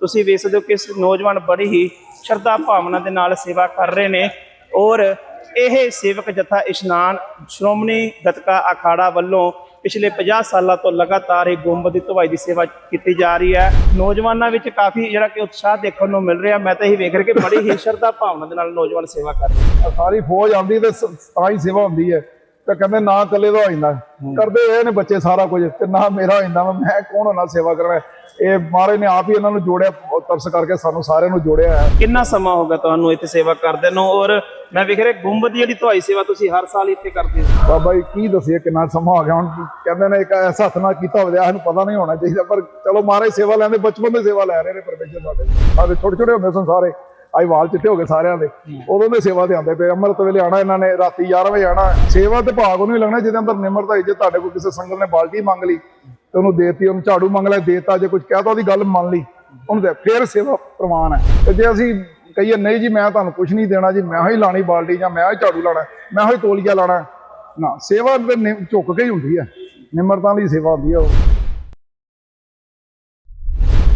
ਤੁਸੀਂ ਵੇਖ ਸਕਦੇ ਹੋ ਕਿ ਨੌਜਵਾਨ ਬੜੀ ਹੀ ਸ਼ਰਧਾ ਭਾਵਨਾ ਦੇ ਨਾਲ ਸੇਵਾ ਕਰ ਰਹੇ ਨੇ ਔਰ ਇਹ ਸੇਵਕ ਜਥਾ ਇਸ਼ਨਾਨ ਸ਼੍ਰੋਮਣੀ ਗਤਕਾ ਅਖਾੜਾ ਵੱਲੋਂ ਪਿਛਲੇ 50 ਸਾਲਾਂ ਤੋਂ ਲਗਾਤਾਰ ਇਹ ਗੁੰਬਦ ਦੀ ਧਵਾਈ ਦੀ ਸੇਵਾ ਕੀਤੀ ਜਾ ਰਹੀ ਹੈ। ਨੌਜਵਾਨਾਂ ਵਿੱਚ ਕਾਫੀ ਜਿਹੜਾ ਕਿ ਉਤਸ਼ਾਹ ਦੇਖਣ ਨੂੰ ਮਿਲ ਰਿਹਾ। ਮੈਂ ਤਾਂ ਇਹ ਵੇਖ ਰਿਹਾ ਕਿ ਬੜੀ ਹੀ ਸ਼ਰਧਾ ਭਾਵਨਾ ਦੇ ਨਾਲ ਨੌਜਵਾਨ ਸੇਵਾ ਕਰ ਰਹੇ ਸਾਰੀ ਫੌਜ ਆਉਂਦੀ ਤੇ ਤਾਂ ਹੀ ਸੇਵਾ ਹੁੰਦੀ ਹੈ। ਤੇ ਕਹਿੰਦੇ ਨਾ ਇਕੱਲੇ ਦਾ ਹੋ ਜਾਂਦਾ। ਕਰਦੇ ਇਹ ਨੇ ਬੱਚੇ ਸਾਰਾ ਕੁਝ ਤੇ ਨਾ ਮੇਰਾ ਹੋ ਜਾਂਦਾ। ਮੈਂ ਕੌਣ ਹੋਣਾ ਸੇਵਾ ਕਰਨਾ? ਇਹ ਮਹਾਰਾਜ ਨੇ ਆਪ ਹੀ ਇਹਨਾਂ ਨੂੰ ਜੋੜਿਆ ਤਰਸ ਕਰਕੇ ਸਾਨੂੰ ਸਾਰਿਆਂ ਨੂੰ ਜੋੜਿਆ ਹੈ। ਕਿੰਨਾ ਸਮਾਂ ਹੋ ਗਿਆ ਤੁਹਾਨੂੰ ਇੱਥੇ ਸੇਵਾ ਕਰਦੇ ਨੂੰ? ਔਰ ਮੈਂ ਵੇਖ ਰਿਹਾ ਗੁੰਬਦ ਦੀ ਜਿਹੜੀ ਧਵਾਈ ਸੇਵਾ ਤੁਸੀਂ ਹਰ ਸਾਲ ਇੱਥੇ ਕਰਦੇ ਹੋ। ਬਾਬਾ ਜੀ ਕੀ ਦੱਸੀਏ ਕਿੰਨਾ ਸਮਾਂ ਹੋ ਗਿਆ? ਹੁਣ ਕਹਿੰਦੇ ਨੇ ਇੱਕ ਐਸਾ ਹੱਥ ਨਾਲ ਕੀਤਾ ਹੋਵੇ ਇਹਨੂੰ ਪਤਾ ਨਹੀਂ ਹੋਣਾ ਚਾਹੀਦਾ। ਪਰ ਚਲੋ ਮਹਾਰਾਜ ਸੇਵਾ ਲੈਂਦੇ ਬਚਪਨ ਤੋਂ ਸੇਵਾ ਲੈ ਰਹੇ ਨੇ ਪਰਮੇਸ਼ਰ ਸਾਡੇ। ਸਾਡੇ ਛੋਟੇ ਛੋਟੇ ਹੁੰਦੇ ਸਨ ਸਾਰੇ। ਅੱਜ ਵਾਲ ਚਿੱਟੇ ਹੋ ਗਏ ਸਾਰਿਆਂ ਦੇ। ਉਦੋਂ ਦੇ ਸੇਵਾ ਤੇ ਆਉਂਦੇ ਪਏ। ਅੰਮ੍ਰਿਤ ਵੇਲੇ ਆਣਾ ਇਹਨਾਂ ਨੇ, ਰਾਤੀ 11 ਵਜੇ ਆਣਾ ਸੇਵਾ ਤੇ ਭਾਗ ਉਹਨੂੰ ਹੀ ਲੱਗਣਾ, ਜਿਹਦੇ ਅੰਦਰ ਨਿਮਰਤਾ ਹੋਈ, ਜੇ ਤੁਹਾਡੇ ਕੋਲ ਕਿਸੇ ਸੰਗਤ ਨੇ ਬਾਲਟੀ ਮੰਗ ਲਈ ਤੇ ਉਹਨੂੰ ਦੇਤੀ, ਉਹਨੂੰ ਝਾੜੂ ਮੰਗ ਲਿਆ ਦੇਤਾ, ਜੇ ਕੁਝ ਕਹਿਤਾ, ਉਹਦੀ ਗੱਲ ਮੰਨ ਲਈ। ਉਹਨੂੰ ਦੇ ਫਿਰ ਸੇਵਾ ਪ੍ਰਵਾਨ ਹੈ। ਤੇ ਜੇ ਅਸੀਂ ਕਹੀਏ, ਨਹੀਂ ਜੀ, ਮੈਂ ਤੁਹਾਨੂੰ ਕੁਝ ਨਹੀਂ ਦੇਣਾ ਜੀ, ਮੈਂ ਹੀ ਲਾਣੀ ਬਾਲਟੀ ਜਾਂ ਮੈਂ ਹੀ ਝਾੜੂ ਲਾਣਾ, ਮੈਂ ਹੀ ਤੋਲੀਆ ਲਾਣਾ। ਨਾ, ਸੇਵਾ ਤੇ ਨਿ- ਝੁੱਕ ਕੇ ਹੀ ਹੁੰਦੀ ਹੈ। ਨਿਮਰਤਾ ਦੀ ਸੇਵਾ ਹੁੰਦੀ ਹੈ ਉਹ।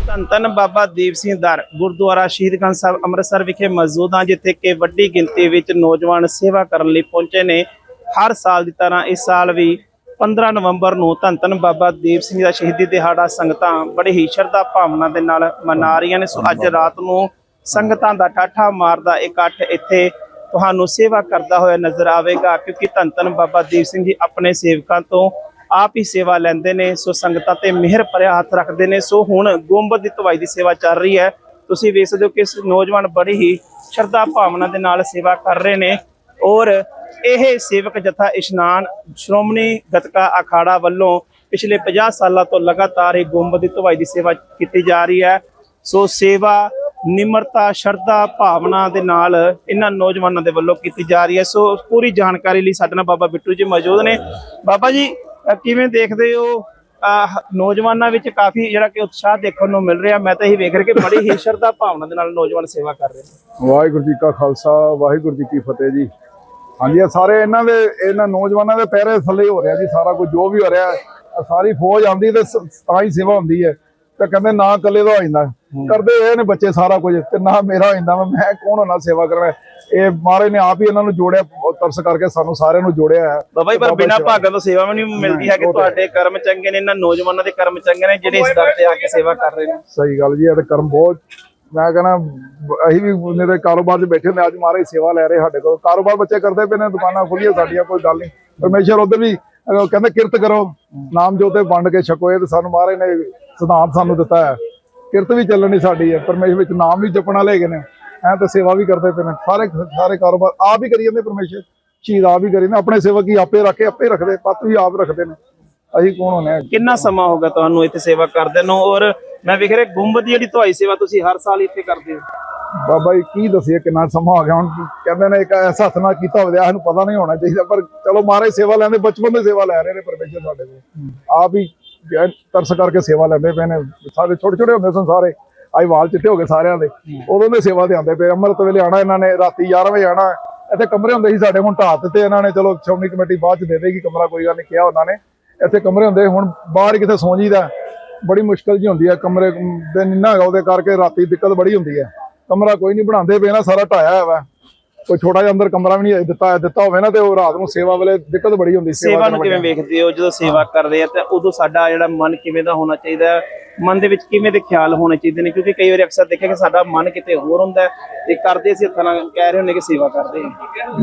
ਧੰਨ ਧੰਨ ਬਾਬਾ ਦੀਪ ਸਿੰਘ ਦਰ, ਗੁਰਦੁਆਰਾ ਸ਼ਹੀਦਗੰਜ ਸਾਹਿਬ ਅੰਮ੍ਰਿਤਸਰ ਵਿਖੇ ਮੌਜੂਦ ਹਾਂ, ਜਿੱਥੇ ਕਿ ਵੱਡੀ ਗਿਣਤੀ ਵਿੱਚ ਨੌਜਵਾਨ ਸੇਵਾ ਕਰਨ ਲਈ ਪਹੁੰਚੇ ਨੇ। ਹਰ ਸਾਲ ਦੀ ਤਰ੍ਹਾਂ ਇਸ ਸਾਲ ਵੀ 15 ਨਵੰਬਰ ਨੂੰ ਧੰਨ ਧੰਨ ਬਾਬਾ ਦੀਪ ਸਿੰਘ ਦਾ ਸ਼ਹੀਦੀ ਦਿਹਾੜਾ ਸੰਗਤਾਂ ਬੜੀ ਹੀ ਸ਼ਰਧਾ ਭਾਵਨਾ ਦੇ ਨਾਲ ਮਨਾ ਰਹੀਆਂ ਨੇ। ਸੋ ਅੱਜ ਰਾਤ ਨੂੰ ਸੰਗਤਾਂ ਦਾ ਠਾਠਾ ਮਾਰਦਾ ਇਕੱਠ ਇੱਥੇ ਤੁਹਾਨੂੰ ਸੇਵਾ ਕਰਦਾ ਹੋਇਆ ਨਜ਼ਰ ਆਵੇਗਾ, ਕਿਉਂਕਿ ਧੰਨ ਧੰਨ ਬਾਬਾ ਦੀਪ ਸਿੰਘ ਜੀ ਆਪਣੇ ਸੇਵਕਾਂ ਤੋਂ ਆਪ ਹੀ ਸੇਵਾ ਲੈਂਦੇ ਨੇ, ਸੋ ਸੰਗਤਾਂ ਤੇ ਮਿਹਰ ਭਰਿਆ ਹੱਥ ਰੱਖਦੇ ਨੇ, ਸੋ ਹੁਣ ਗੁੰਬਦ ਦੀ ਧਵਾਈ ਦੀ ਸੇਵਾ ਚੱਲ ਰਹੀ ਹੈ। ਤੁਸੀਂ ਵੇਖ ਸਕਦੇ ਹੋ ਕਿ ਨੌਜਵਾਨ ਬੜੀ ਹੀ ਸ਼ਰਧਾ ਭਾਵਨਾ ਦੇ ਨਾਲ ਸੇਵਾ ਕਰ ਰਹੇ ਨੇ ਔਰ ਇਹ ਸੇਵਕ ਜਥਾ ਇਸ਼ਨਾਨ ਸ਼੍ਰੋਮਣੀ ਗਤਕਾ ਅਖਾੜਾ ਵੱਲੋਂ ਪਿਛਲੇ 50 ਸਾਲਾਂ ਤੋਂ ਲਗਾਤਾਰ ਇਹ ਗੋਮਬਦ ਦੀ ਧਵਾਈ ਦੀ ਸੇਵਾ ਕੀਤੀ ਜਾ ਰਹੀ ਹੈ। ਸੋ ਸੇਵਾ, ਨਿਮਰਤਾ, ਸ਼ਰਧਾ ਭਾਵਨਾ ਦੇ ਨਾਲ ਇਹਨਾਂ ਨੌਜਵਾਨਾਂ ਦੇ ਵੱਲੋਂ ਕੀਤੀ ਜਾ ਰਹੀ ਹੈ। ਸੋ ਪੂਰੀ ਜਾਣਕਾਰੀ ਲਈ ਸਾਡੇ ਨਾਲ ਬਾਬਾ ਬਿੱਟੂ ਜੀ ਮੌਜੂਦ ਨੇ। ਬਾਬਾ ਜੀ ਕਿਵੇਂ ਦੇਖਦੇ ਹੋ? ਨੌਜਵਾਨਾਂ ਵਿੱਚ ਕਾਫੀ ਜਿਹੜਾ ਕਿ ਉਤਸ਼ਾਹ ਦੇਖਣ ਨੂੰ ਮਿਲ ਰਿਹਾ। ਮੈਂ ਤਾਂ ਇਹ ਵੇਖ ਰਿਹਾ ਕਿ ਬੜੀ ਹੀ ਸ਼ਰਧਾ ਭਾਵਨਾ ਦੇ ਨਾਲ ਨੌਜਵਾਨ ਸੇਵਾ ਕਰ ਰਹੇ ਨੇ। ਵਾਹਿਗੁਰੂ ਜੀ ਕਾ ਖਾਲਸਾ, ਵਾਹਿਗੁਰੂ ਜੀ ਕੀ ਫਤਿਹ ਜੀ। ਹਾਂਜੀ, ਇਹ ਸਾਰੇ ਇਹਨਾਂ ਦੇ, ਇਹਨਾਂ ਨੌਜਵਾਨਾਂ ਦੇ ਪੈਰੇ ਥੱਲੇ ਹੋ ਰਿਹਾ ਜੀ, ਸਾਰਾ ਕੁਝ ਜੋ ਵੀ ਹੋ ਰਿਹਾ। ਸਾਰੀ ਫੌਜ ਆਉਂਦੀ ਤੇ ਤਾਂ ਹੀ ਸੇਵਾ ਹੁੰਦੀ ਹੈ। ਤੇ ਕਹਿੰਦੇ ਨਾ ਇਕੱਲੇ ਦਾ ਹੋ ਜਾਂਦਾ। ਕਰਦੇ ਇਹ ਨੇ ਬੱਚੇ ਸਾਰਾ ਕੁਝ ਤੇ ਨਾ ਮੇਰਾ ਹੋ ਜਾਂਦਾ ਮੈਂ ਕੌਣ ਹੋਣਾ ਸੇਵਾ ਕਰਨਾ? ਇਹ ਮਹਾਰਾਜ ਨੇ ਆਪ ਹੀ ਇਹਨਾਂ ਨੂੰ ਜੋੜਿਆ ਤਰਸ ਕਰਕੇ ਸਾਨੂੰ ਸਾਰਿਆਂ ਨੂੰ ਜੋੜਿਆ ਹੈ। ਬਾਬਾ ਜੀ ਪਰ ਬਿਨਾਂ ਭਾਗਾਂ ਤੋਂ ਸੇਵਾ ਵੀ ਨਹੀਂ ਮਿਲਦੀ ਹੈ। ਕਿ ਤੁਹਾਡੇ ਕਰਮ ਚੰਗੇ ਨੇ ਇਹਨਾਂ ਨੌਜਵਾਨਾਂ ਦੇ ਕਰਮ ਚੰਗੇ ਨੇ ਜਿਹੜੇ ਇਸ ਦਰ ਤੇ ਆ ਕੇ ਸੇਵਾ ਕਰ ਰਹੇ ਨੇ। ਸਹੀ ਗੱਲ ਜੀ ਇਹ ਤੇ ਕਰਮ ਬਹੁਤ ਮੈਂ ਕਹਿੰਦਾ ਅਸੀਂ ਵੀ ਮੇਰੇ ਕਾਰੋਬਾਰ 'ਚ ਬੈਠੇ ਹੁੰਦੇ ਅੱਜ ਮਹਾਰਾਜ ਸੇਵਾ ਲੈ ਰਹੇ ਸਾਡੇ ਕੋਲ। ਕਾਰੋਬਾਰ ਬੱਚੇ ਕਰਦੇ ਪਏ ਨੇ ਦੁਕਾਨਾਂ ਖੁੱਲੀਆਂ ਸਾਡੀਆਂ ਕੋਈ ਗੱਲ ਨਹੀਂ। ਪਰਮੇਸ਼ਰ ਉਧਰ ਵੀ ਕਹਿੰਦੇ ਕਿਰਤ ਕਰੋ। ਨਾਮ ਜੋਤੇ ਵੰਡ ਕੇ ਛਕੋ ਇਹ ਤੇ ਸਾਨੂੰ ਮਹਾਰਾਜ ਨੇ ਸਿਧਾਂਤ ਸਾਨੂੰ ਦਿੱਤਾ ਹੈ। ਕਿਰਤ ਵੀ ਚੱਲਣੀ ਸਾਡੀ ਹੈ ਪਰਮੇਸ਼ਰ ਵਿੱਚ ਨਾਮ ਵੀ ਜਪਣਾ ਲੈ ਗਏ ਨੇ। ਐ ਤਾਂ ਸੇਵਾ ਵੀ ਕਰਦੇ ਪਏ ਨੇ। ਸਾਰੇ ਸਾਰੇ ਕਾਰੋਬਾਰ ਆਪ ਹੀ ਕਰੀ ਜਾਂਦੇ ਪਰਮੇਸ਼ਰ। ਸ਼ਹੀਦ ਆਪ ਹੀ ਕਰੀ ਨੇ ਆਪਣੇ ਸੇਵਕ ਹੀ ਆਪੇ ਰੱਖੇ ਆਪੇ ਰੱਖਦੇ ਪੱਤ ਵੀ ਆਪ ਰੱਖਦੇ ਨੇ। ਅਸੀਂ ਕੌਣ ਹੋਣੇ ਕਿੰਨਾ ਸਮਾਂ ਹੋ ਗਿਆ ਤੁਹਾਨੂੰ ਇੱਥੇ ਸੇਵਾ ਕਰਦੇ ਨੂੰ? ਔਰ ਮੈਂ ਵੇਖ ਰਿਹਾ ਗੁੰਬਦ ਦੀ ਜਿਹੜੀ ਧਵਾਈ ਸੇਵਾ ਤੁਸੀਂ ਹਰ ਸਾਲ ਇੱਥੇ ਕਰਦੇ ਹੋ। ਬਾਬਾ ਜੀ ਕੀ ਦੱਸੀਏ ਕਿੰਨਾ ਸਮਾਂ ਹੋ ਗਿਆ? ਹੁਣ ਕਹਿੰਦੇ ਨੇ ਇੱਕ ਐਸਾ ਹੱਥ ਨਾਲ ਕੀਤਾ ਹੋਵੇ ਇਹਨੂੰ ਪਤਾ ਨਹੀਂ ਹੋਣਾ ਚਾਹੀਦਾ। ਪਰ ਚਲੋ ਮਹਾਰਾਜ ਸੇਵਾ ਲੈਂਦੇ ਬਚਪਨ ਤੋਂ ਸੇਵਾ ਲੈ ਰਹੇ ਨੇ ਪਰਮੇਸ਼ਰ ਸਾਡੇ ਕੋਲ। ਆਪ ਹੀ ਤਰਸ ਕਰਕੇ ਸੇਵਾ ਲੈਂਦੇ ਪਏ ਨੇ। ਸਾਰੇ ਛੋਟੇ ਛੋਟੇ ਹੁੰਦੇ ਸਨ ਸਾਰੇ। ਅੱਜ ਵਾਲ ਚਿੱਟੇ ਹੋ ਗਏ ਸਾਰਿਆਂ ਦੇ। ਉਦੋਂ ਦੇ ਸੇਵਾ ਤੇ ਆਉਂਦੇ ਪਏ। ਅੰਮ੍ਰਿਤ ਵੇਲੇ ਆਣਾ ਇਹਨਾਂ ਨੇ, ਰਾਤੀ 11 ਵਜੇ ਆਣਾ ਇੱਥੇ ਕਮਰੇ ਹੁੰਦੇ ਸੀ ਸਾਡੇ, ਹੁਣ ਢਾਹ ਦਿੱਤੇ ਇਹਨਾਂ ਨੇ। ਚਲੋ, ਸ਼੍ਰੋਮਣੀ ਕਮੇਟੀ ਬਾਅਦ ਚ ਦੇ ਦੇਗੀ, ਕਮਰਾ ਕੋਈ ਗੱਲ ਨਹੀਂ ਕਿਹਾ ਉਹਨਾਂ ਨੇ। ਇੱਥੇ ਕਮਰੇ ਹੁੰਦੇ, ਹੁਣ ਬਾਹਰ ਹੀ ਕਿਤੇ ਸੌਂ ਜੀਦਾ ਬੜੀ ਮੁਸ਼ਕਲ ਜੀ ਹੁੰਦੀ ਹੈ। ਕਮਰੇ ਦੇ ਨਿੰਨਾ ਹੈਗਾ, ਉਹਦੇ ਕਰਕੇ ਰਾਤੀ ਦਿੱਕਤ ਬੜੀ ਹੁੰਦੀ ਹੈ। ਕਮਰਾ ਕੋਈ ਨਹੀਂ ਬਣਾਉਂਦੇ ਪਏ ਨਾ, ਸਾਰਾ ਢਾਇਆ ਹੋਇਆ। ਵਾ ਕੋਈ ਛੋਟਾ ਜਿਹਾ ਅੰਦਰ ਕਮਰਾ ਵੀ ਨਹੀਂ ਦਿੱਤਾ ਦਿੱਤਾ ਹੋਵੇ ਨਾ ਤੇ ਉਹ ਰਾਤ ਨੂੰ ਸੇਵਾ ਵੇਲੇ ਦਿੱਕਤ ਬੜੀ ਹੁੰਦੀ ਸੇਵਾ ਨੂੰ ਕਿਵੇਂ ਵੇਖਦੇ ਹੋ? ਜਦੋਂ ਸੇਵਾ ਕਰਦੇ ਆ ਤਾਂ ਉਦੋਂ ਸਾਡਾ ਜਿਹੜਾ ਮਨ ਕਿਵੇਂ ਦਾ ਹੋਣਾ ਚਾਹੀਦਾ ਹੈ? ਮਨ ਦੇ ਵਿੱਚ ਕਿਵੇਂ ਦੇ ਖਿਆਲ ਹੋਣੇ ਚਾਹੀਦੇ ਨੇ? ਕਿਉਂਕਿ ਕਈ ਵਾਰੀ ਅਕਸਰ ਦੇਖਿਆ ਕਿ ਸਾਡਾ ਮਨ ਕਿਤੇ ਹੋਰ ਹੁੰਦਾ ਤੇ ਕਰਦੇ ਅਸੀਂ ਹੱਥਾਂ ਨਾਲ ਕਹਿ ਰਹੇ ਹੁੰਦੇ ਕਿ ਸੇਵਾ ਕਰਦੇ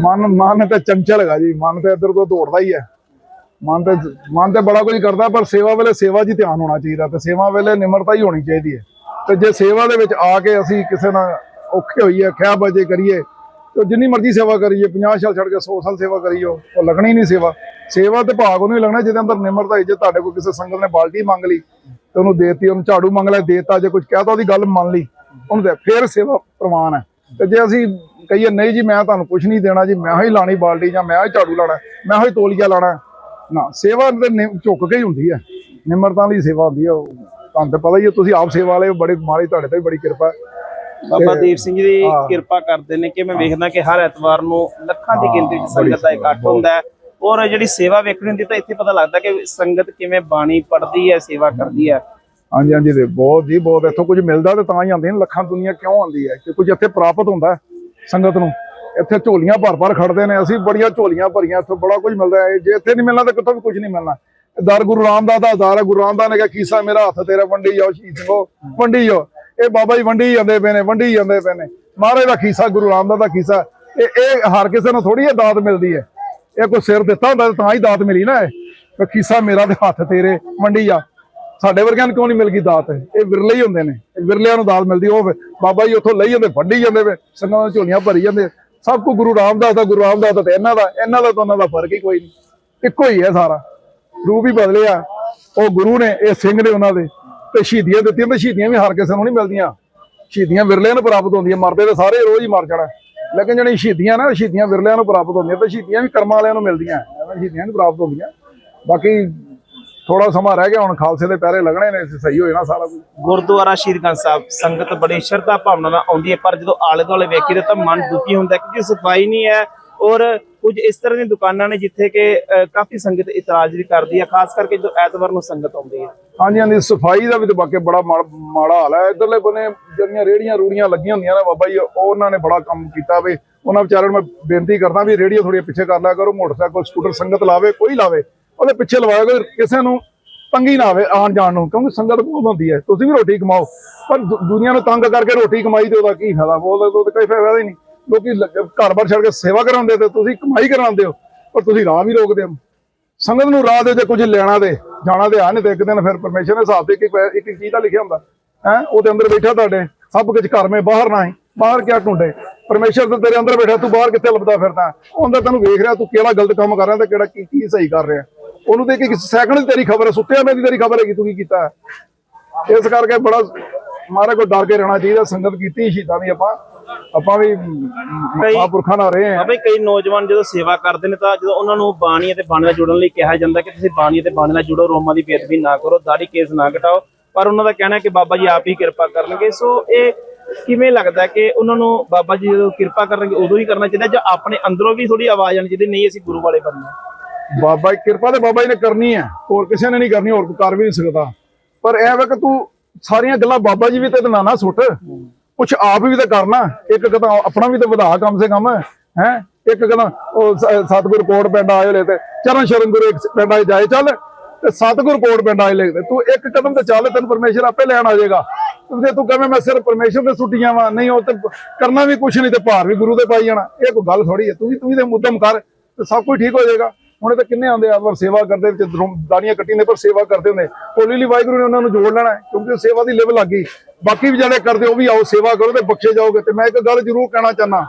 ਮਨ ਮਨ ਤੇ ਚੰਚਲ ਹੈਗਾ ਜੀ। ਮਨ ਤੇ ਇੱਧਰ ਤੋਂ ਦੌੜਦਾ ਹੀ ਹੈ। ਮਨ ਤੇ ਮਨ ਤੇ ਬੜਾ ਕੁਝ ਕਰਦਾ ਪਰ ਸੇਵਾ ਵੇਲੇ ਸੇਵਾ ਹੀ ਧਿਆਨ ਹੋਣਾ ਚਾਹੀਦਾ ਤੇ ਸੇਵਾ ਵੇਲੇ ਨਿਮਰਤਾ ਹੀ ਹੋਣੀ ਚਾਹੀਦੀ ਹੈ। ਤੇ ਜੇ ਸੇਵਾ ਦੇ ਵਿੱਚ ਆ ਕੇ ਅਸੀਂ ਕਿਸੇ ਨਾਲ ਔਖੇ ਹੋਈਏ ਖਿਆ ਬਜੇ ਕਰੀਏ ਤੇ ਜਿੰਨੀ ਮਰਜ਼ੀ ਸੇਵਾ ਕਰੀਏ 50 ਸਾਲ ਛੱਡ ਕੇ 100 ਸਾਲ ਸੇਵਾ ਕਰੀਏ, ਉਹ ਲੱਗਣੀ ਨਹੀਂ ਸੇਵਾ। ਸੇਵਾ ਤੇ ਭਾਗ ਉਹਨੂੰ ਹੀ ਲੱਗਣਾ, ਜਿਹਦੇ ਅੰਦਰ ਨਿਮਰਤਾ ਹੋਈ ਜੇ ਤੁਹਾਡੇ ਕੋਲ ਕਿਸੇ ਸੰਗਤ ਨੇ ਬਾਲਟੀ ਮੰਗ ਲਈ, ਤੇ ਉਹਨੂੰ ਦੇਤੀ, ਉਹਨੂੰ ਝਾੜੂ ਮੰਗ ਲਿਆ, ਦੇਤਾ, ਜੇ ਕੁਝ ਕਹਿਤਾ, ਉਹਦੀ ਗੱਲ ਮੰਨ ਲਈ, ਉਹਨੂੰ ਦੇ ਫਿਰ ਸੇਵਾ ਪ੍ਰਵਾਨ ਹੈ। ਤੇ ਜੇ ਅਸੀਂ ਕਹੀਏ, ਨਹੀਂ ਜੀ, ਮੈਂ ਤੁਹਾਨੂੰ ਕੁਝ ਨਹੀਂ ਦੇਣਾ ਜੀ, ਮੈਂ ਹੀ ਲਾਣੀ ਬਾਲਟੀ ਜਾਂ ਮੈਂ ਹੀ ਝਾੜੂ ਲਾਣਾ, ਮੈਂ ਹੀ ਤੋਲੀਆ ਲਾਣਾ, ਨਾ, ਸੇਵਾ ਤੇ ਨਿ- ਝੁੱਕ ਕੇ ਹੀ ਹੁੰਦੀ ਹੈ। ਨਿਮਰਤਾ ਲਈ ਸੇਵਾ ਹੁੰਦੀ ਹੈ, ਉਹ ਤੁਹਾਨੂੰ ਤਾਂ ਪਤਾ ਹੀ ਹੈ, ਤੁਸੀਂ ਆਪ ਸੇਵਾ ਵਾਲੇ ਬੜੇ ਮਾਰੀ ਤੁਹਾਡੇ ਤੇ ਵੀ ਬੜੀ ਕਿਰਪਾ ਹੈ। ਬਾਬਾ ਦੀਪ ਸਿੰਘ ਜੀ ਹਾਂ। ਕਿਰਪਾ ਕਰਦੇ ਨੇ ਕਿ ਮੈਂ ਵੇਖਦਾ ਕਿ ਹਰ ਐਤਵਾਰ ਨੂੰ ਲੱਖਾਂ ਦੀ ਗਿਣਤੀ ਵਿੱਚ ਸੰਗਤ ਦਾ ਇਕੱਠ ਹੁੰਦਾ ਹੈ। ਔਰ ਜਿਹੜੀ ਸੇਵਾ ਵੇਖਣੀ ਹੁੰਦੀ ਤਾਂ ਇੱਥੇ ਪਤਾ ਲੱਗਦਾ ਕਿ ਸੰਗਤ ਕਿਵੇਂ ਬਾਣੀ ਪੜ੍ਹਦੀ ਹੈ ਸੇਵਾ ਕਰਦੀ ਹੈ। ਹਾਂਜੀ ਹਾਂਜੀ ਦੇ ਬਹੁਤ ਜੀ ਬਹੁਤ। ਇੱਥੋਂ ਕੁਝ ਮਿਲਦਾ ਤੇ ਤਾਂ ਹੀ ਆਉਂਦੇ ਨੇ ਲੱਖਾਂ ਦੁਨੀਆ ਕਿਉਂ ਆਉਂਦੀ ਹੈ? ਕਿ ਕੁਝ ਇੱਥੇ ਪ੍ਰਾਪਤ ਹੁੰਦਾ ਸੰਗਤ ਨੂੰ। ਇੱਥੇ ਝੋਲੀਆਂ ਭਰ ਭਰ ਖੜਦੇ ਨੇ ਅਸੀਂ ਬੜੀਆਂ ਝੋਲੀਆਂ ਭਰੀਆਂ ਇੱਥੋਂ ਬੜਾ ਕੁਝ ਮਿਲਦਾ ਹੈ। ਜੇ ਇੱਥੇ ਨਹੀਂ ਮਿਲਣਾ ਤਾਂ ਕਿਤੋਂ ਵੀ ਕੁਝ ਨਹੀਂ ਮਿਲਣਾ। ਦਰ ਗੁਰੂ ਰਾਮਦਾਸ ਦਾ ਦਰ ਹੈ ਗੁਰੂ ਰਾਮਦਾਸ ਨੇ ਕਿਹਾ ਕੀਸਾ ਮੇਰਾ ਹੱਥ ਤੇਰਾ ਵੰਡੀ ਜਾਓ ਸ਼ਹੀਦ ਸਿੰਘੋ ਵੰਡੀ ਜਾਓ। ਇਹ ਬਾਬਾ ਜੀ ਵੰਡੀ ਜਾਂਦੇ ਪਏ ਨੇ, ਵੰਡੀ ਜਾਂਦੇ ਪਏ ਨੇ। ਮਹਾਰਾਜ ਦਾ ਖੀਸਾ, ਗੁਰੂ ਰਾਮਦਾਸ ਦਾ ਖੀਸਾ, ਇਹ ਇਹ ਹਰ ਕਿਸੇ ਨੂੰ ਥੋੜੀ ਇਹ ਦਾਤ ਮਿਲਦੀ ਹੈ। ਇਹ ਕੋਈ ਸਿਰ ਦਿੱਤਾ ਹੁੰਦਾ ਤਾਂ ਹੀ ਦਾਤ ਮਿਲੀ ਨਾ ਇਹ। ਖੀਸਾ ਮੇਰਾ ਤੇ ਹੱਥ ਤੇਰੇ, ਵੰਡੀ ਜਾ। ਸਾਡੇ ਵਰਗਿਆਂ ਨੂੰ ਕਿਉਂ ਨਹੀਂ ਮਿਲ ਗਈ ਦਾਤ? ਇਹ ਵਿਰਲੇ ਹੀ ਹੁੰਦੇ ਨੇ। ਵਿਰਲਿਆਂ ਨੂੰ ਦਾਤ ਮਿਲਦੀ, ਉਹ ਫਿਰ ਬਾਬਾ ਜੀ ਉੱਥੋਂ ਲਈ ਜਾਂਦੇ ਵੱਢੀ ਜਾਂਦੇ ਵੇ ਸੰਗਾਂ ਦੀਆਂ ਝੋਲੀਆਂ ਭਰੀ ਜਾਂਦੇ। ਸਭ ਕੁ ਗੁਰੂ ਰਾਮਦਾਸ ਦਾ, ਗੁਰੂ ਰਾਮਦਾਸ ਦਾ ਤੇ ਇਹਨਾਂ ਦਾ ਇਹਨਾਂ ਦਾ ਤਾਂ ਉਹਨਾਂ ਦਾ ਫ਼ਰਕ ਹੀ ਕੋਈ ਨਹੀਂ। ਇੱਕੋ ਹੀ ਹੈ ਸਾਰਾ। ਰੂਪ ਹੀ ਬਦਲਿਆ। ਉਹ ਗੁਰੂ ਨੇ, ਇਹ ਸਿੰਘ ਨੇ ਉਹਨਾਂ ਦੇ। ਤੇ ਸ਼ਹੀਦੀਆਂ ਦਿੱਤੀਆਂ ਤੇ ਸ਼ਹੀਦੀਆਂ ਵੀ ਹਰ ਕਿਸੇ ਨੂੰ ਨਹੀਂ ਮਿਲਦੀਆਂ। ਸ਼ਹੀਦੀਆਂ ਵਿਰਲਿਆਂ ਨੂੰ ਪ੍ਰਾਪਤ ਹੁੰਦੀਆਂ, ਮਰਦੇ ਤੇ ਸਾਰੇ ਰੋਜ਼ ਹੀ ਮਰ ਜਾਣਾ। ਲੇਕਿਨ ਜਿਹੜੀ ਸ਼ਹੀਦੀਆਂ ਨਾ, ਸ਼ਹੀਦੀਆਂ ਵਿਰਲਿਆਂ ਨੂੰ ਪ੍ਰਾਪਤ ਹੁੰਦੀਆਂ ਤੇ ਸ਼ਹੀਦੀਆਂ ਵੀ ਕਰਮਾਂ ਵਾਲਿਆਂ ਨੂੰ ਮਿਲਦੀਆਂ, ਐਵੇਂ ਸ਼ਹੀਦੀਆਂ ਨੂੰ ਪ੍ਰਾਪਤ ਹੁੰਦੀਆਂ। ਬਾਕੀ ਥੋੜਾ ਸਮਾਂ ਰਹਿ ਗਿਆ, ਹੁਣ ਖਾਲਸੇ ਦੇ ਪੈਰੇ ਲੱਗਣੇ ਨੇ ਸਹੀ ਹੋ ਜਾਣਾ ਸਾਰਾ ਕੁਝ ਗੁਰਦੁਆਰਾ ਸ਼੍ਰੀ ਗੰਜ ਸਾਹਿਬ, ਸੰਗਤ ਬੜੀ ਸ਼ਰਧਾ ਭਾਵਨਾ ਨਾਲ ਆਉਂਦੀ ਹੈ, ਪਰ ਜਦੋਂ ਆਲੇ ਦੁਆਲੇ ਵੇਖੀਦਾ ਤਾਂ ਮਨ ਦੁਖੀ ਹੁੰਦਾ ਕਿਉਂਕਿ ਸਫ਼ਾਈ ਨਹੀਂ ਹੈ। ਔਰ ਕੁਝ ਇਸ ਤਰ੍ਹਾਂ ਦੀਆਂ ਦੁਕਾਨਾਂ ਨੇ ਜਿੱਥੇ ਕਿ ਕਾਫੀ ਸੰਗਤ ਇਤਰਾਜ਼ ਵੀ ਕਰਦੀ ਹੈ, ਖਾਸ ਕਰਕੇ ਜਦੋਂ ਐਤਵਾਰ ਨੂੰ ਸੰਗਤ ਆਉਂਦੀ ਹੈ। ਹਾਂਜੀ ਹਾਂਜੀ, ਸਫ਼ਾਈ ਦਾ ਵੀ ਤੇ ਬਾਕੀ ਬੜਾ ਮਾੜ- ਮਾੜਾ ਹਾਲ ਹੈ। ਇਧਰਲੇ ਬੰਨੇ ਜਿਹੜੀਆਂ ਰੇੜੀਆਂ ਰੂੜੀਆਂ ਲੱਗੀਆਂ ਹੁੰਦੀਆਂ ਨੇ ਬਾਬਾ ਜੀ, ਉਹਨਾਂ ਨੇ ਬੜਾ ਕੰਮ ਕੀਤਾ ਵੇ ਉਹਨਾਂ ਵਿਚਾਰਿਆਂ ਨੂੰ ਮੈਂ ਬੇਨਤੀ ਕਰਦਾ ਵੀ ਰੇੜੀਆਂ ਥੋੜੀਆਂ ਪਿੱਛੇ ਕਰ ਲਿਆ ਕਰੋ, ਮੋਟਰਸਾਈਕਲ, ਸਕੂਟਰ, ਸੰਗਤ ਲਾਵੇ, ਕੋਈ ਲਾਵੇ, ਉਹਦੇ ਪਿੱਛੇ ਲਵਾਇਆ ਕਰੋ, ਕਿਸੇ ਨੂੰ ਤੰਗੀ ਨਾ ਆਵੇ ਆਉਣ ਜਾਣ ਨੂੰ, ਕਿਉਂਕਿ ਸੰਗਤ ਬਹੁਤ ਹੁੰਦੀ ਹੈ। ਤੁਸੀਂ ਵੀ ਰੋਟੀ ਕਮਾਓ, ਪਰ ਦੁ- ਦੁਨੀਆ ਨੂੰ ਤੰਗ ਕਰਕੇ ਰੋਟੀ ਕਮਾਈ ਤੇ ਉਹਦਾ ਕੀ ਫਾਇਦਾ? ਬੋਲਦੇ ਤਾਂ ਕੋਈ ਫਾਇਦਾ ਹੀ ਨਹੀਂ। ਲੋਕੀ ਘਰ-ਬਾਰ ਛੱਡ ਕੇ ਸੇਵਾ ਕਰਾਉਂਦੇ ਤੇ ਤੁਸੀਂ ਕਮਾਈ ਕਰਾਉਂਦੇ ਹੋ, ਪਰ ਤੁਸੀਂ ਰਾਹ ਵੀ ਰੋਕਦੇ ਹੋ। ਸੰਗਤ ਨੂੰ ਰਾਹ ਦੇ ਜੇ ਕੁਝ ਲੈਣਾ ਦੇ ਜਾਣਾ ਤੇ ਆ, ਨਹੀਂ ਤੇ ਇੱਕ ਦਿਨ ਫਿਰ ਪਰਮੇਸ਼ਰ ਨੇ ਹਿਸਾਬ ਤੇ ਇੱਕ ਇੱਕ- ਚੀਜ਼ ਦਾ ਲਿਖਿਆ ਹੁੰਦਾ। ਹੈ? ਉਹਦੇ ਅੰਦਰ ਬੈਠਾ ਤੁਹਾਡੇ। ਸਭ ਕੁਝ ਘਰ ਮੇ, ਬਾਹਰ ਨਾ ਹੀ ਬਾਹਰ ਕਿਆ ਢੂੰਡੇ ਪਰਮੇਸ਼ਰ ਤਾਂ ਤੇਰੇ ਅੰਦਰ ਬੈਠਾ, ਤੂੰ ਬਾਹਰ ਕਿੱਥੇ ਲੱਭਦਾ ਫਿਰਦਾ? ਉਹ ਅੰਦਰ ਤੈਨੂੰ ਵੇਖ ਰਿਹਾ, ਤੂੰ ਕਿਹੜਾ ਗਲਤ ਕੰਮ ਕਰ ਰਿਹਾ ਤੇ ਕਿਹੜਾ ਕੀ ਕੀ ਸਹੀ ਕਰ ਰਿਹਾ। ਉਹਨੂੰ ਤੇ ਇੱਕ ਸੈਕਿੰਡ ਦੀ ਤੇਰੀ ਖਬਰ ਹੈ, ਸੁੱਤਿਆ ਮੈਂ ਦੀ ਤੇਰੀ ਖਬਰ ਹੈ ਕਿ ਤੂੰ ਕੀ ਕੀਤਾ ਇਸ ਕਰਕੇ ਬੜਾ ਮਾਰੇ ਕੋ ਡਰ ਕੇ ਰਹਿਣਾ ਚਾਹੀਦਾ, ਸੰਗਤ ਕੀਤੀ ਸ਼ਹੀਦਾਂ ਦੀ ਆਪਾਂ। ਆਪਾਂ ਵੀ ਮਹਾਂਪੁਰਖਾਂ ਨਾਲ ਰਹੇ ਹਾਂ। ਬਾਬਾ ਜੀ ਕਈ ਨੌਜਵਾਨ ਜਦੋਂ ਸੇਵਾ ਕਰਦੇ ਨੇ ਤਾਂ ਜਦੋਂ ਉਹਨਾਂ ਨੂੰ ਬਾਣੀ ਅਤੇ ਬਾਣੀ ਨਾਲ ਜੁੜਨ ਲਈ ਕਿਹਾ ਜਾਂਦਾ ਕਿ ਤੁਸੀਂ ਬਾਣੀ ਅਤੇ ਬਾਣੀ ਨਾਲ ਜੁੜੋ ਰੋਮਾਂ ਦੀ ਬੇਅਦਬੀ ਨਾ ਕਰੋ ਦਾੜੀ ਕੇਸ ਨਾ ਘਟਾਓ। ਪਰ ਉਹਨਾਂ ਦਾ ਕਹਿਣਾ ਹੈ ਕਿ ਬਾਬਾ ਜੀ ਆਪ ਹੀ ਕਿਰਪਾ ਕਰਨਗੇ। ਸੋ ਇਹ ਕਿਵੇਂ ਲੱਗਦਾ ਕਿ ਉਹਨਾਂ ਨੂੰ ਬਾਬਾ ਜੀ ਜਦੋਂ ਕਿਰਪਾ ਕਰਨਗੇ ਉਦੋਂ ਹੀ ਕਰਨਾ ਚਾਹੀਦਾ ਜਾਂ ਆਪਣੇ ਅੰਦਰੋਂ ਵੀ ਥੋੜੀ ਆਵਾਜ਼ ਆਣੀ ਚਾਹੀਦੀ ਨਹੀਂ ਅਸੀਂ ਗੁਰੂ ਵਾਲੇ ਬਣਨਾ ਬਾਬਾ ਜੀ ਕਿਰਪਾ ਤੇ ਬਾਬਾ ਜੀ ਨੇ ਕਰਨੀ ਹੈ। ਹੋਰ ਕਿਸੇ ਨੇ ਨਹੀਂ ਕਰਨੀ ਹੋਰ ਕੋਈ ਕਰ ਵੀ ਨਹੀਂ ਸਕਦਾ। ਪਰ ਇਹ ਵੇ ਕਿ ਤੂੰ ਸਾਰੀਆਂ ਗੱਲਾਂ ਬਾਬਾ ਜੀ ਵੀ ਤੇ ਨਾ ਨਾ ਸੁੱਟ। ਕੁਛ ਆਪ ਵੀ ਤਾਂ ਕਰਨਾ। ਇੱਕ ਕਦਮ ਆਪਣਾ ਵੀ ਤਾਂ ਵਧਾ ਕਮ ਸੇ ਕਮ, ਹੈ? ਇੱਕ ਕਦਮ ਉਹ ਸ- ਕੋਟ ਪਿੰਡ ਆਏ ਲੈ ਤੇ ਚਰਨ ਸ਼ਰਨ ਗੁਰੂ ਇੱਕ ਪਿੰਡ ਆਏ ਜਾਏ ਚੱਲ ਤੇ ਸਤਿਗੁਰ ਕੋਟ ਪਿੰਡ ਆਏ ਲਿਖਦੇ ਤੂੰ ਇੱਕ ਕਦਮ ਤੇ ਚੱਲ, ਤੈਨੂੰ ਪਰਮੇਸ਼ਰ ਆਪੇ ਲੈਣ ਆ ਜਾਏਗਾ। ਤੇ ਤੂੰ ਕਹਵੇਂ ਮੈਂ ਸਿਰ ਪਰਮੇਸ਼ਰ ਤੇ ਸੁੱਟੀ ਵਾ, ਨਹੀਂ ਉਹ ਤੇ ਕਰਨਾ ਵੀ ਕੁਛ ਨਹੀਂ ਤੇ ਭਾਰ ਵੀ ਗੁਰੂ ਦੇ ਪਾਈ ਜਾਣਾ। ਇਹ ਕੋਈ ਗੱਲ ਥੋੜੀ ਹੈ, ਤੂੰ ਵੀ ਤੂੰ ਵੀ ਤੇ ਮੁੱਦਮ ਕਰ ਤੇ ਸਭ ਕੁਝ ਠੀਕ ਹੋ ਜਾਏਗਾ। ਉਹਨੇ ਤਾਂ ਕਿੰਨੇ ਆਉਂਦੇ ਆ ਪਰ ਸੇਵਾ ਕਰਦੇ ਵਿੱਚ ਦਾੜੀਆਂ ਕੱਟੀ ਨੇ ਪਰ ਸੇਵਾ ਕਰਦੇ ਹੁੰਦੇ। ਹੌਲੀ ਹੌਲੀ ਵਾਹਿਗੁਰੂ ਨੇ ਉਹਨਾਂ ਨੂੰ ਜੋੜ ਲੈਣਾ ਹੈ, ਕਿਉਂਕਿ ਸੇਵਾ ਦੀ ਲਿਵਲ ਲੱਗ ਗਈ। ਬਾਕੀ ਵੀ ਜਿਹੜੇ ਕਰਦੇ ਉਹ ਵੀ ਆਓ ਸੇਵਾ ਕਰੋ ਤੇ ਬਖਸ਼ੇ ਜਾਓਗੇ। ਤੇ ਮੈਂ ਇੱਕ ਗੱਲ ਜ਼ਰੂਰ ਕਹਿਣਾ ਚਾਹਨਾ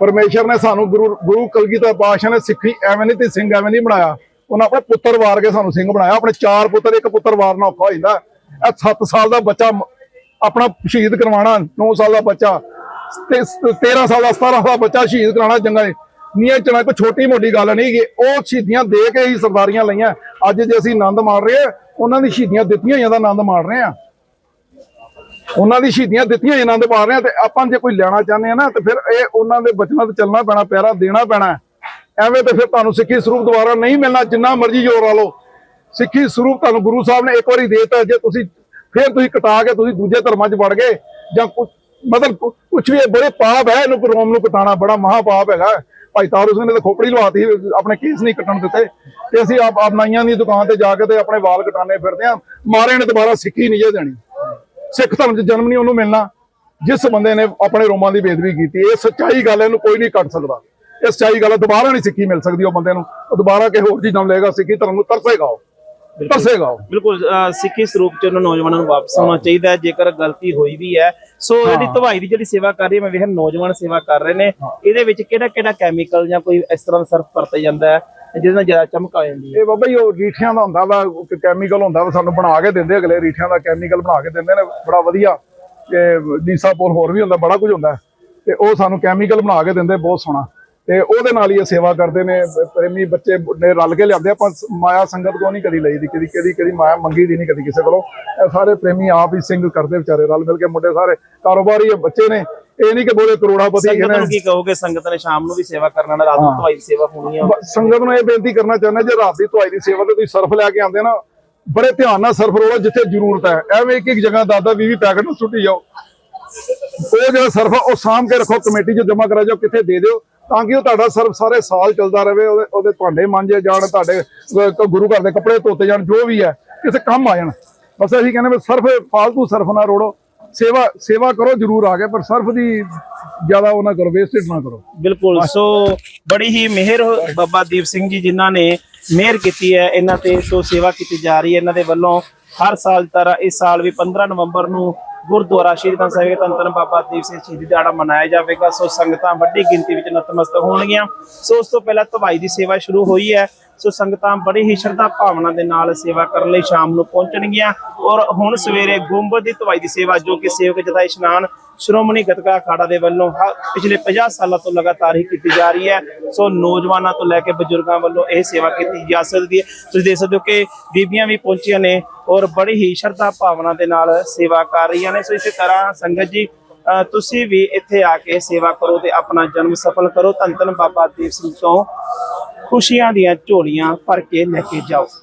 ਪਰਮੇਸ਼ਰ ਨੇ ਸਾਨੂੰ ਗੁਰੂ ਗੁਰੂ ਕਲਗੀਧਰ ਪਾਤਸ਼ਾਹ ਨੇ ਸਿੱਖੀ ਐਵੇਂ ਨਹੀਂ ਤੇ ਸਿੰਘ ਐਵੇਂ ਨਹੀਂ ਬਣਾਇਆ। ਉਹਨਾਂ ਆਪਣੇ ਪੁੱਤਰ ਵਾਰ ਕੇ ਸਾਨੂੰ ਸਿੰਘ ਬਣਾਇਆ। ਆਪਣੇ ਚਾਰ ਪੁੱਤਰ ਇੱਕ ਪੁੱਤਰ ਵਾਰਨਾ ਔਖਾ ਹੋ ਜਾਂਦਾ। ਇਹ 7 ਸਾਲ ਦਾ ਬੱਚਾ ਆਪਣਾ ਸ਼ਹੀਦ ਕਰਵਾਉਣਾ 9 ਸਾਲ ਦਾ ਬੱਚਾ ਤੇ 13 ਸਾਲ ਦਾ 17 ਸਾਲ ਦਾ ਬੱਚਾ ਸ਼ਹੀਦ ਕਰਾਉਣਾ ਜੰਗਾਂ 'ਚ ਨੀਆਂ ਚਣਾ ਕੋਈ ਛੋਟੀ ਮੋਟੀ ਗੱਲ ਨਹੀਂ ਗੀ ਉਹ ਸ਼ਹੀਦੀਆਂ ਦੇ ਕੇ ਹੀ ਸਰਦਾਰੀਆਂ ਲਈਆਂ। ਅੱਜ ਜੇ ਅਸੀਂ ਆਨੰਦ ਮਾਣ ਰਹੇ ਹਾਂ, ਉਹਨਾਂ ਦੀ ਸ਼ਹੀਦੀਆਂ ਦਿੱਤੀਆਂ ਹੋਈਆਂ ਦਾ ਆਨੰਦ ਮਾਣ ਰਹੇ ਹਾਂ। ਉਹਨਾਂ ਦੀ ਸ਼ਹੀਦੀਆਂ ਦਿੱਤੀਆਂ ਹੋਈਆਂ ਆਨੰਦ ਮਾਣ ਰਹੇ ਹਾਂ ਤੇ ਆਪਾਂ ਜੇ ਕੋਈ ਲੈਣਾ ਚਾਹੁੰਦੇ ਆ ਨਾ, ਤੇ ਫਿਰ ਇਹ ਉਹਨਾਂ ਦੇ ਬਚਨਾਂ ਤੇ ਚੱਲਣਾ ਪੈਣਾ, ਪਿਆਰਾ ਦੇਣਾ ਪੈਣਾ। ਐਵੇਂ ਤੇ ਫਿਰ ਤੁਹਾਨੂੰ ਸਿੱਖੀ ਸਰੂਪ ਦੁਬਾਰਾ ਨਹੀਂ ਮਿਲਣਾ, ਜਿੰਨਾ ਮਰਜ਼ੀ ਜ਼ੋਰ ਲਾ ਲਓ। ਸਿੱਖੀ ਸਰੂਪ ਤੁਹਾਨੂੰ ਗੁਰੂ ਸਾਹਿਬ ਨੇ ਇੱਕ ਵਾਰੀ ਦੇਤਾ, ਜੇ ਤੁਸੀਂ ਫਿਰ ਤੁਸੀਂ ਕਟਾ ਕੇ ਤੁਸੀਂ ਦੂਜੇ ਧਰਮਾਂ 'ਚ ਵੜ ਗਏ ਜਾਂ ਕੁਝ ਮਤਲਬ ਕੁਝ ਵੀ ਇਹ ਬੜੇ ਪਾਪ ਹੈ, ਇਹਨੂੰ ਰੋਮ ਨੂੰ ਕਟਾਣਾ ਬੜਾ ਮਹਾ ਪਾਪ ਹੈਗਾ। ਭਾਈ ਤਾਰੂ ਸਿੰਘ ਨੇ ਤਾਂ ਖੋਪੜੀ ਲਵਾਤੀ, ਆਪਣੇ ਕੇਸ ਨਹੀਂ ਕੱਟਣ ਦਿੱਤੇ। ਤੇ ਅਸੀਂ ਆਪ ਆਪ ਦੀ ਦੁਕਾਨ ਤੇ ਜਾ ਕੇ ਤੇ ਆਪਣੇ ਵਾਲ ਕਟਾਣੇ ਫਿਰਦੇ ਆ ਮਾਰੇ ਨੇ ਦੁਬਾਰਾ ਸਿੱਖੀ ਨਹੀਂ ਜੇ ਦੇਣੀ। ਸਿੱਖ ਧਰਮ 'ਚ ਜਨਮ ਨਹੀਂ ਉਹਨੂੰ ਮਿਲਣਾ। ਜਿਸ ਬੰਦੇ ਨੇ ਆਪਣੇ ਰੋਮਾਂ ਦੀ ਬੇਦਬੀ ਕੀਤੀ, ਇਹ ਸੱਚਾਈ ਗੱਲ ਇਹਨੂੰ ਕੋਈ ਨਹੀਂ ਕੱਟ ਸਕਦਾ। ਇਹ ਸੱਚਾਈ ਗੱਲ ਦੁਬਾਰਾ ਨਹੀਂ ਸਿੱਖੀ ਮਿਲ ਸਕਦੀ ਉਹ ਬੰਦੇ ਨੂੰ। ਉਹ ਦੁਬਾਰਾ ਕਿਸੇ ਹੋਰ ਦੀ ਜਨਮ ਲਏਗਾ ਸਿੱਖੀ ਧਰਮ ਨੂੰ ਤਰਸੇਗਾ ਉਹ। ਤਰਸੇਗਾ ਉਹ। ਬਿਲਕੁਲ ਸਿੱਖੀ ਸਰੂਪ ਚ ਉਹਨਾਂ ਨੌਜਵਾਨਾਂ ਨੂੰ ਵਾਪਸ ਆਉਣਾ ਚਾਹੀਦਾ ਹੈ ਜੇਕਰ ਗਲਤੀ ਹੋਈ ਵੀ ਹੈ। ਸੋ ਜਿਹੜੀ ਧਵਾਈ ਦੀ ਜਿਹੜੀ ਸੇਵਾ ਕਰ ਰਹੀ ਹੈ ਮੈਂ ਵੇਖਿਆ ਨੌਜਵਾਨ ਸੇਵਾ ਕਰ ਰਹੇ ਨੇ। ਇਹਦੇ ਵਿੱਚ ਕਿਹੜਾ ਕਿਹੜਾ ਕੈਮੀਕਲ ਜਾਂ ਕੋਈ ਇਸ ਤਰ੍ਹਾਂ ਦਾ ਸਰਫ ਵਰਤਿਆ ਜਾਂਦਾ ਹੈ ਜਿਹਦੇ ਨਾਲ ਜ਼ਿਆਦਾ ਚਮਕ ਆ ਜਾਂਦੀ ਹੈ? ਇਹ ਬਾਬਾ ਜੀ ਉਹ ਰੀਠਿਆਂ ਦਾ ਹੁੰਦਾ ਵਾ ਕੈਮੀਕਲ ਹੁੰਦਾ ਵਾ ਸਾਨੂੰ ਬਣਾ ਕੇ ਦਿੰਦੇ ਅਗਲੇ ਰੀਠਿਆਂ ਦਾ ਕੈਮੀਕਲ ਬਣਾ ਕੇ ਦਿੰਦੇ ਨੇ ਬੜਾ ਵਧੀਆ। ਤੇ ਨੀਸਾਪੁਰ ਹੋਰ ਵੀ ਹੁੰਦਾ ਬੜਾ ਕੁਝ ਹੁੰਦਾ। ਤੇ ਉਹ ਸਾਨੂੰ ਕੈਮੀਕਲ ਬਣਾ ਕੇ ਦਿੰਦੇ ਬਹੁਤ ਸੋਹਣਾ। ਤੇ ਉਹਦੇ ਨਾਲ ਹੀ ਇਹ ਸੇਵਾ ਕਰਦੇ ਨੇ ਪ੍ਰੇਮੀ ਬੱਚੇ ਨੇ ਰਲ ਕੇ ਲਿਆਉਂਦੇ ਆਪਾਂ ਮਾਇਆ ਸੰਗਤ ਕੋ ਨਹੀਂ ਕਦੀ ਲਈ ਦੀ ਕਦੀ ਕਦੀ ਕਦੀ ਮਾਇਆ ਮੰਗੀ ਦੀ ਨਹੀਂ ਕਦੀ ਕਿਸੇ ਕੋਲੋਂ। ਇਹ ਸਾਰੇ ਪ੍ਰੇਮੀ ਆਪ ਹੀ ਸਿੰਘ ਕਰਦੇ ਵਿਚਾਰੇ ਰਲ ਮਿਲ ਕੇ ਮੁੰਡੇ ਸਾਰੇ। ਕਾਰੋਬਾਰੀ ਬੱਚੇ ਨੇ ਇਹ ਨਹੀਂ ਕਿ ਬੋਲੇ ਕਰੋੜਾਪਤੀ ਸੰਗਤ ਨੇ ਕੀ ਕਹੋਗੇ? ਸੰਗਤ ਨੇ ਸ਼ਾਮ ਨੂੰ ਵੀ ਸੇਵਾ ਕਰਨਾ ਨਾ ਰਾਤ ਨੂੰ ਧਵਾਈ ਦੀ ਸੇਵਾ ਹੋਣੀ ਹੈ ਬ- ਸੰਗਤ ਨੂੰ ਇਹ ਬੇਨਤੀ ਕਰਨਾ ਚਾਹੁੰਦਾ ਜੇ ਰਾਤ ਦੀ ਧੁਆਈ ਦੀ ਸੇਵਾ ਤੇ ਤੁਸੀਂ ਸਰਫ ਲੈ ਕੇ ਆਉਂਦੇ ਨਾ ਬੜੇ ਧਿਆਨ ਨਾਲ ਸਰਫ ਰੋੜੋ ਜਿੱਥੇ ਜ਼ਰੂਰਤ ਹੈ। ਐਵੇਂ ਇੱਕ ਇੱਕ ਜਗ੍ਹਾ ਦਾਦਾ 20 ਪੈਕਟ ਨੂੰ ਸੁੱਟੀ ਜਾਓ। ਉਹ ਜਿਹੜਾ ਸਰਫ ਆ, ਉਹ ਸਾਂਭ ਕੇ ਰੱਖੋ ਕਮੇਟੀ 'ਚ ਜਮ੍ਹਾਂ ਕਰਾ ਜਾਓ ਕਿੱਥੇ ਦੇ ਦਿਓ। ਤਾਂ ਕਿ ਉਹ ਤੁਹਾਡਾ ਸਰਫ ਸਾਰੇ ਸਾਲ ਚੱਲਦਾ ਰਹੇ ਉਹਦੇ ਉਹਦੇ ਭਾਂਡੇ ਮਾਂਜੇ ਜਾਣ ਤੁਹਾਡੇ ਗੁਰੂ ਘਰ ਦੇ ਕੱਪੜੇ ਧੋਤੇ ਜਾਣ ਜੋ ਵੀ ਹੈ ਕਿਸੇ ਕੰਮ ਆ ਜਾਣ। ਬਸ ਅਸੀਂ ਕਹਿੰਦੇ ਵੀ ਸਰਫ ਫਾਲਤੂ ਸਰਫ ਨਾ ਰੋੜੋ। ਸੇਵਾ ਸੇਵਾ ਕਰੋ ਜ਼ਰੂਰ ਆ ਗਏ ਪਰ ਸਰਫ ਦੀ ਜ਼ਿਆਦਾ ਉਹ ਨਾ ਕਰੋ ਵੇਸਟੇਜ ਨਾ ਕਰੋ। ਬਿਲਕੁਲ ਸੋ ਬੜੀ ਹੀ ਮਿਹਰ ਬਾਬਾ ਦੀਪ ਸਿੰਘ ਜੀ ਜਿਨ੍ਹਾਂ ਨੇ ਮਿਹਰ ਕੀਤੀ ਹੈ ਇਹਨਾਂ ਤੇ ਸੋ ਸੇਵਾ ਕੀਤੀ ਜਾ ਰਹੀ ਹੈ ਇਹਨਾਂ ਦੇ ਵੱਲੋਂ ਹਰ ਸਾਲ ਤਰ੍ਹਾਂ ਇਸ ਸਾਲ ਵੀ 15 ਨਵੰਬਰ ਨੂੰ ਗੁਰਦੁਆਰਾ ਸ਼੍ਰੀ ਗੰਜ ਸਾਹਿਬ ਧੰਨ ਬਾਬਾ ਦੀਪ ਸਿੰਘ ਸ਼ਹੀਦੀ ਦਿਹਾੜਾ ਮਨਾਇਆ ਜਾਵੇਗਾ। ਸੋ ਸੰਗਤਾਂ ਵੱਡੀ ਗਿਣਤੀ ਵਿੱਚ ਨਤਮਸਤਕ ਹੋਣਗੀਆਂ। ਸੋ ਉਸ ਤੋਂ ਪਹਿਲਾਂ ਧਵਾਈ ਦੀ ਸੇਵਾ ਸ਼ੁਰੂ ਹੋਈ ਹੈ। ਸੋ ਸੰਗਤਾਂ ਬੜੀ ਹੀ ਸ਼ਰਧਾ ਭਾਵਨਾ ਦੇ ਨਾਲ ਸੇਵਾ ਕਰਨ ਲਈ ਸ਼ਾਮ ਨੂੰ ਪਹੁੰਚਣਗੀਆਂ। ਔਰ ਹੁਣ ਸਵੇਰੇ ਗੁੰਬਦ ਦੀ ਧਵਾਈ ਦੀ ਸੇਵਾ ਜੋ ਕਿ ਸੇਵਕ ਜਥਾ ਇਸ਼ਨਾਨ ਸ਼੍ਰੋਮਣੀ ਗਤਕਾ ਅਖਾੜਾ ਦੇ ਵੱਲੋਂ ਹ- ਪਿਛਲੇ 50 ਸਾਲਾਂ ਤੋਂ ਲਗਾਤਾਰ ਹੀ ਕੀਤੀ ਜਾ ਰਹੀ ਹੈ। ਸੋ ਨੌਜਵਾਨਾਂ ਤੋਂ ਲੈ ਕੇ ਬਜ਼ੁਰਗਾਂ ਵੱਲੋਂ ਇਹ ਸੇਵਾ ਕੀਤੀ ਜਾ ਸਕਦੀ ਹੈ। ਤੁਸੀਂ ਦੇਖ ਸਕਦੇ ਹੋ ਕਿ ਬੀਬੀਆਂ ਵੀ ਪਹੁੰਚੀਆਂ ਨੇ ਔਰ ਬੜੀ ਹੀ ਸ਼ਰਧਾ ਭਾਵਨਾ ਦੇ ਨਾਲ ਸੇਵਾ ਕਰ ਰਹੀਆਂ ਨੇ। ਸੋ ਇਸੇ ਤਰ੍ਹਾਂ ਸੰਗਤ ਜੀ ਤੁਸੀਂ ਵੀ ਇੱਥੇ ਆ ਕੇ ਸੇਵਾ ਕਰੋ ਤੇ ਆਪਣਾ ਜਨਮ ਸਫਲ ਕਰੋ। ਧੰਨ ਧੰਨ ਬਾਬਾ ਦੀਪ ਸਿੰਘ ਤੋਂ ਖੁਸ਼ੀਆਂ ਦੀਆਂ ਝੋਲੀਆਂ ਭਰ ਕੇ ਲੈ ਕੇ ਜਾਓ।